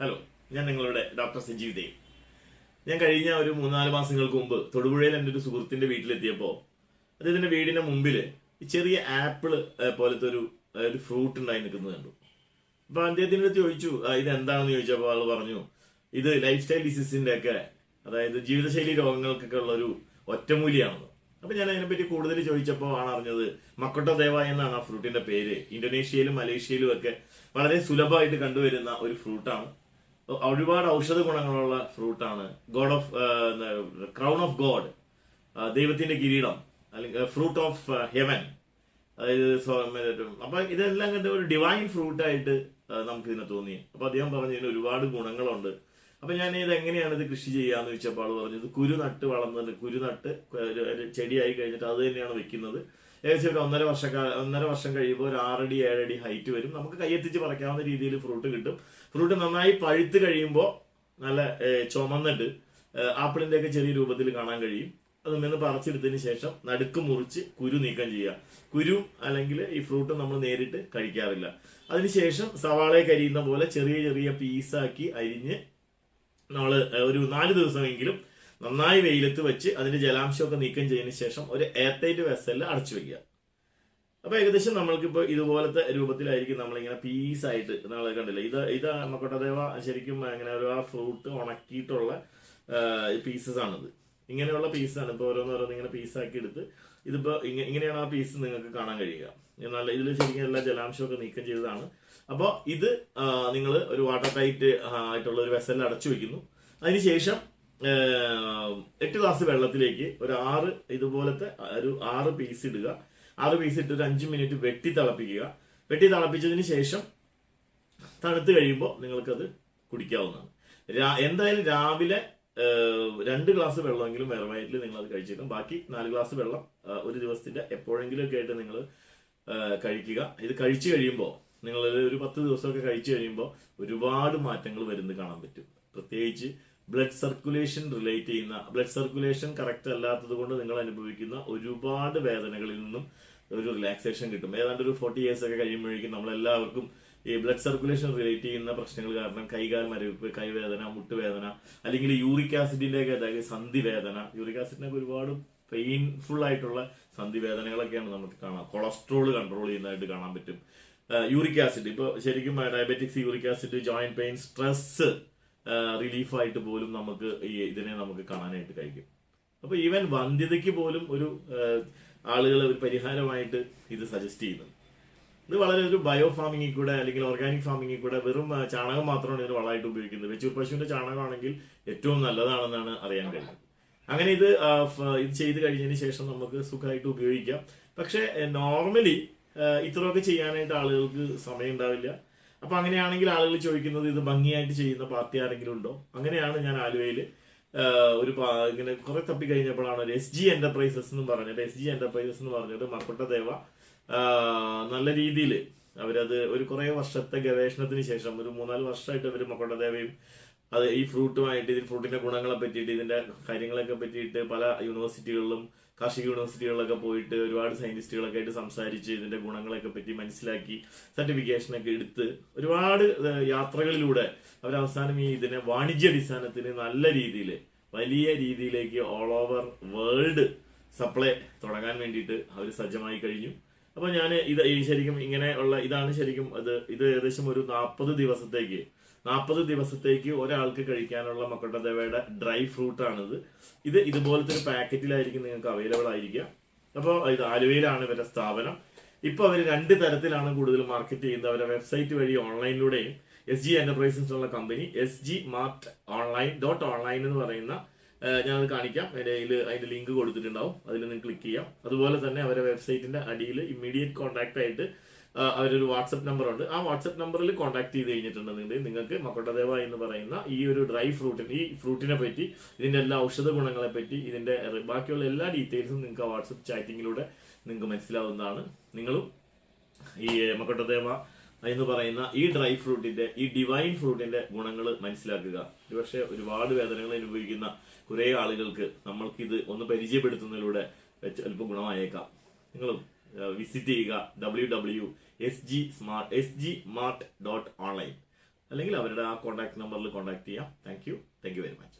Hello ഞാൻ നിങ്ങളുടെ doctor Sanjeev Dev. ഞാൻ കഴിഞ്ഞ ഒരു മൂന്നാൽ മാസങ്ങൾക്ക് മുമ്പ് തൊടുപുഴയിൽ എന്റെ ഒരു സുഹൃത്തിന്റെ വീട്ടിലെത്തിയപ്പോൾ അദ്ദേഹത്തിന്റെ വീടിന്റെ മുമ്പിൽ ചെറിയ ആപ്പിൾ പോലത്തെ ഒരു ഒരു ഫ്രൂട്ട് ഉണ്ടായി നിൽക്കുന്നത് കണ്ടു. അപ്പോൾ അദ്ദേഹത്തിന്റെ അടുത്ത് ചോദിച്ചു ഇത് എന്താണെന്ന് ചോദിച്ചപ്പോൾ ആൾ പറഞ്ഞു ഇത് ലൈഫ് സ്റ്റൈൽ ഡിസീസിന്റെ ഒക്കെ അതായത് ജീവിതശൈലി രോഗങ്ങൾക്കൊക്കെ ഉള്ള ഒരു ഒറ്റമൂലിയാണെന്ന്. അപ്പൊ ഞാൻ അതിനെപ്പറ്റി കൂടുതൽ ചോദിച്ചപ്പോൾ ആണ് അറിഞ്ഞത് മക്കൊട്ട ദേവ എന്നാണ് ആ ഫ്രൂട്ടിന്റെ പേര്. ഇന്തോനേഷ്യയിലും മലേഷ്യയിലും ഒക്കെ വളരെ സുലഭമായിട്ട് കണ്ടുവരുന്ന ഒരു ഫ്രൂട്ടാണ്. ഒരുപാട് ഔഷധ ഗുണങ്ങളുള്ള ഫ്രൂട്ടാണ് god of crown of god ദൈവത്തിന്റെ കിരീടം അല്ലെങ്കിൽ ഫ്രൂട്ട് ഓഫ് ഹെവൻ അതായത് അപ്പൊ ഇതെല്ലാം കണ്ട് ഒരു ഡിവൈൻ ഫ്രൂട്ട് ആയിട്ട് ആ, നമുക്ക് ഇതിനെ തോന്നി. അപ്പൊ അദ്ദേഹം പറഞ്ഞു ഇതിന് ഒരുപാട് ഗുണങ്ങളുണ്ട്. അപ്പൊ ഞാൻ ഇത് എങ്ങനെയാണ് ഇത് കൃഷി ചെയ്യാന്ന് ചോദിച്ചപ്പോൾ പറഞ്ഞത് കുരു നട്ട് വളർന്നത് കുരു നട്ട് ചെടിയായി കഴിഞ്ഞിട്ട് അത് തന്നെയാണ് വെക്കുന്നത്. ഏകദേശം ഒരു ഒന്നര വർഷക്കാല ഒന്നര വർഷം കഴിയുമ്പോൾ ഒരു ആറടി ഏഴടി ഹൈറ്റ് വരും. നമുക്ക് കയ്യെത്തിച്ച് പറിക്കാവുന്ന രീതിയിൽ ഫ്രൂട്ട് കിട്ടും. ഫ്രൂട്ട് നന്നായി പഴുത്ത് കഴിയുമ്പോൾ നല്ല ചുമന്നിട്ട് ആപ്പിളിന്റെ ഒക്കെ ചെറിയ രൂപത്തിൽ കാണാൻ കഴിയും. അത് നിന്ന് പറിച്ചെടുത്തതിന് ശേഷം നടുക്ക് മുറിച്ച് കുരു നീക്കം ചെയ്യുക. കുരു അല്ലെങ്കിൽ ഈ ഫ്രൂട്ട് നമ്മൾ നേരിട്ട് കഴിക്കാറില്ല. അതിനുശേഷം സവാളയെ കരിയുന്ന പോലെ ചെറിയ ചെറിയ പീസാക്കി അരിഞ്ഞ് നമ്മൾ ഒരു നാല് ദിവസമെങ്കിലും നന്നായി വെയിലത്ത് വെച്ച് അതിന്റെ ജലാംശമൊക്കെ നീക്കം ചെയ്തതിന് ശേഷം ഒരു എയർ ടൈറ്റ് വെസലിൽ അടച്ചു വെക്കുക. അപ്പൊ ഏകദേശം നമ്മൾക്കിപ്പോ ഇതുപോലത്തെ രൂപത്തിലായിരിക്കും നമ്മളിങ്ങനെ പീസ് ആയിട്ട് നമ്മൾ കണ്ടില്ല? ഇത് ഇത് മക്കോട്ടദേവ ശരിക്കും അങ്ങനെ ഒരു ആ ഫ്രൂട്ട് ഉണക്കിയിട്ടുള്ള പീസസ് ആണിത്. ഇങ്ങനെയുള്ള പീസാണ് ഇപ്പോൾ ഓരോന്നോരോന്ന് ഇങ്ങനെ പീസ് ആക്കി എടുത്ത് ഇതിപ്പോ ഇങ്ങനെയാണ് ആ പീസ് നിങ്ങൾക്ക് കാണാൻ കഴിയുക. എന്നാൽ ഇതിൽ ശരിക്കും എല്ലാ ജലാംശമൊക്കെ നീക്കം ചെയ്തതാണ്. അപ്പോൾ ഇത് നിങ്ങൾ ഒരു വാട്ടർ ടൈറ്റ് ആയിട്ടുള്ള ഒരു വെസലിൽ അടച്ചു വെക്കുന്നു. അതിനുശേഷം എട്ട് ഗ്ലാസ് വെള്ളത്തിലേക്ക് ഒരു ആറ് ഇതുപോലത്തെ ഒരു ആറ് പീസ് ഇടുക. ആറ് പീസ് ഇട്ട് ഒരു അഞ്ച് മിനിറ്റ് വെട്ടി തിളപ്പിക്കുക. വെട്ടി തിളപ്പിച്ചതിന് ശേഷം തണുത്ത് കഴിയുമ്പോൾ നിങ്ങൾക്കത് കുടിക്കാവുന്നതാണ്. എന്തായാലും രാവിലെ രണ്ട് ഗ്ലാസ് വെള്ളമെങ്കിലും വേറെ നിങ്ങൾ അത് കഴിച്ചേക്കും. ബാക്കി നാല് ഗ്ലാസ് വെള്ളം ഒരു ദിവസത്തിന്റെ എപ്പോഴെങ്കിലും ഒക്കെ ആയിട്ട് നിങ്ങൾ കഴിക്കുക. ഇത് കഴിച്ചു കഴിയുമ്പോൾ നിങ്ങൾ ഒരു പത്ത് ദിവസമൊക്കെ കഴിച്ചു കഴിയുമ്പോൾ ഒരുപാട് മാറ്റങ്ങൾ വരുന്നത് കാണാൻ പറ്റും. പ്രത്യേകിച്ച് ബ്ലഡ് സർക്കുലേഷൻ റിലേറ്റ് ചെയ്യുന്ന ബ്ലഡ് സർക്കുലേഷൻ കറക്റ്റ് അല്ലാത്തത് കൊണ്ട് നിങ്ങൾ അനുഭവിക്കുന്ന ഒരുപാട് വേദനകളിൽ നിന്നും ഒരു റിലാക്സേഷൻ കിട്ടും. ഏതാണ്ട് ഒരു ഫോർട്ടി ഇയേഴ്സ് ഒക്കെ കഴിയുമ്പോഴേക്കും നമ്മളെല്ലാവർക്കും ഈ ബ്ലഡ് സർക്കുലേഷൻ റിലേറ്റ് ചെയ്യുന്ന പ്രശ്നങ്ങൾ കാരണം കൈകാൽ മരവിപ്പ് കൈവേദന മുട്ടുവേദന അല്ലെങ്കിൽ യൂറിക് ആസിഡിന്റെ ഒക്കെ അതായത് സന്ധി വേദന യൂറിക് ആസിഡിനൊക്കെ ഒരുപാട് പെയിൻഫുൾ ആയിട്ടുള്ള സന്ധി വേദനകളൊക്കെയാണ് നമുക്ക് കാണാം. കൊളസ്ട്രോൾ കൺട്രോൾ ചെയ്യുന്നതായിട്ട് കാണാൻ പറ്റും. Uric acid. ഇപ്പോൾ ശരിക്കും diabetics uric acid joint pain stress റിലീഫായിട്ട് പോലും നമുക്ക് ഈ ഇതിനെ നമുക്ക് കാണാനായിട്ട് കഴിക്കും അപ്പൊ ഈവൻ വന്ധ്യതയ്ക്ക് പോലും ഒരു ആളുകൾ ഒരു പരിഹാരമായിട്ട് ഇത് സജസ്റ്റ് ചെയ്യുന്നുണ്ട്. ഇത് വളരെ ഒരു ബയോ ഫാമിങ്ങിൽ കൂടെ അല്ലെങ്കിൽ ഓർഗാനിക് ഫാമിങ്ങിൽ കൂടെ വെറും ചാണകം മാത്രമാണ് ഇതിന് വളമായിട്ട് ഉപയോഗിക്കുന്നത്. വെച്ചൂർ പശുവിന്റെ ചാണകമാണെങ്കിൽ ഏറ്റവും നല്ലതാണെന്നാണ് അറിയാൻ കഴിയുന്നത്. അങ്ങനെ ഇത് ഇത് ചെയ്ത് കഴിഞ്ഞതിന് ശേഷം നമുക്ക് സുഖമായിട്ട് ഉപയോഗിക്കാം. പക്ഷേ നോർമലി ഇത്രയൊക്കെ ചെയ്യാനായിട്ട് ആളുകൾക്ക് സമയം ഉണ്ടാവില്ല അപ്പൊ അങ്ങനെയാണെങ്കിൽ ആളുകൾ ചോദിക്കുന്നത് ഇത് ഭംഗിയായിട്ട് ചെയ്യുന്ന പാർട്ടി ആരെങ്കിലും ഉണ്ടോ? അങ്ങനെയാണ് ഞാൻ ആലുവയിൽ ഒരു ഇങ്ങനെ കുറെ തപ്പി കഴിഞ്ഞപ്പോഴാണ് ഒരു എസ് ജി എന്റർപ്രൈസസ് എന്ന് പറഞ്ഞത് എസ് ജി എന്റർപ്രൈസസ് എന്ന് പറഞ്ഞത് മർപ്പട്ട ദേവ നല്ല രീതിയിൽ അവരത് ഒരു കുറെ വർഷത്തെ ഗവേഷണത്തിന് ശേഷം ഒരു മൂന്നാൽ വർഷമായിട്ട് അവർ മക്കുട്ടദേവയും അത് ഈ ഫ്രൂട്ടുമായിട്ട് ഇതിൽ ഫ്രൂട്ടിന്റെ ഗുണങ്ങളെ പറ്റിയിട്ട് ഇതിന്റെ കാര്യങ്ങളൊക്കെ പറ്റിയിട്ട് പല യൂണിവേഴ്സിറ്റികളിലും കാർഷിക യൂണിവേഴ്സിറ്റികളിലൊക്കെ പോയിട്ട് ഒരുപാട് സയന്റിസ്റ്റുകളൊക്കെ ആയിട്ട് സംസാരിച്ച് ഇതിന്റെ ഗുണങ്ങളെയൊക്കെ പറ്റി മനസ്സിലാക്കി സർട്ടിഫിക്കേഷനൊക്കെ എടുത്ത് ഒരുപാട് യാത്രകളിലൂടെ അവരവസാനം ഈ ഇതിനെ വാണിജ്യ അടിസ്ഥാനത്തിന് നല്ല രീതിയിൽ വലിയ രീതിയിലേക്ക് ഓൾ ഓവർ വേൾഡ് സപ്ലൈ തുടങ്ങാൻ വേണ്ടിയിട്ട് അവർ സജ്ജമായി കഴിഞ്ഞു. അപ്പൊ ഞാൻ ഇത് ശരിക്കും ഇങ്ങനെ ഉള്ള ഇതാണ് ശരിക്കും അത് ഇത് ഏകദേശം ഒരു നാൽപ്പത് ദിവസത്തേക്ക്. നാൽപ്പത് ദിവസത്തേക്ക് ഒരാൾക്ക് കഴിക്കാനുള്ള മക്കട്ടദേവയുടെ ഡ്രൈ ഫ്രൂട്ട് ആണിത് ഇത് ഇതുപോലത്തെ ഒരു പാക്കറ്റിലായിരിക്കും നിങ്ങൾക്ക് അവൈലബിൾ ആയിരിക്കുക. അപ്പോൾ ഇത് ആലുവയിലാണ് ഇവരുടെ സ്ഥാപനം. ഇപ്പോൾ അവർ രണ്ട് തരത്തിലാണ് കൂടുതൽ മാർക്കറ്റ് ചെയ്യുന്നത്. അവരുടെ വെബ്സൈറ്റ് വഴി ഓൺലൈനിലൂടെയും എസ് ജി എന്റർപ്രൈസസ് ഉള്ള company S G mart online dot online എന്ന് പറയുന്ന ഞാനത് കാണിക്കാം. എന്റെ അതിൽ അതിന്റെ ലിങ്ക് കൊടുത്തിട്ടുണ്ടാവും. അതിൽ നിന്ന് ക്ലിക്ക് ചെയ്യാം. അതുപോലെ തന്നെ അവരുടെ വെബ്സൈറ്റിന്റെ അടിയിൽ ഇമ്മീഡിയറ്റ് കോൺടാക്റ്റ് ആയിട്ട് അവരൊരു വാട്സപ്പ് നമ്പർ ഉണ്ട്. ആ വാട്സപ്പ് നമ്പറിൽ കോൺടാക്ട് ചെയ്ത് കഴിഞ്ഞിട്ടുണ്ടെന്നുണ്ടെങ്കിൽ നിങ്ങൾക്ക് മക്കൊട്ടദേവ എന്ന് പറയുന്ന ഈ ഒരു ഡ്രൈ ഫ്രൂട്ടിന് ഈ ഫ്രൂട്ടിനെ പറ്റി ഇതിന്റെ എല്ലാ ഔഷധ ഗുണങ്ങളെ പറ്റി ഇതിന്റെ ബാക്കിയുള്ള എല്ലാ ഡീറ്റെയിൽസും നിങ്ങൾക്ക് ആ വാട്സപ്പ് ചാറ്റിങ്ങിലൂടെ നിങ്ങൾക്ക് മനസ്സിലാവുന്നതാണ്. നിങ്ങളും ഈ മക്കൊട്ടദേവ എന്ന് പറയുന്ന ഈ ഡ്രൈ ഫ്രൂട്ടിന്റെ ഈ ഡിവൈൻ ഫ്രൂട്ടിന്റെ ഗുണങ്ങൾ മനസ്സിലാക്കുക. ഒരുപക്ഷെ ഒരുപാട് വേദനകൾ അനുഭവിക്കുന്ന കുറെ ആളുകൾക്ക് നമ്മൾക്കിത് ഒന്ന് പരിചയപ്പെടുത്തുന്നതിലൂടെ ചിലപ്പോൾ ഗുണമായേക്കാം. നിങ്ങൾ വിസിറ്റ് ചെയ്യുക. W W S G smart S G mart dot online അല്ലെങ്കിൽ അവരുടെ ആ കോൺടാക്ട് നമ്പറിൽ കോൺടാക്ട് ചെയ്യാം. Thank you thank you very much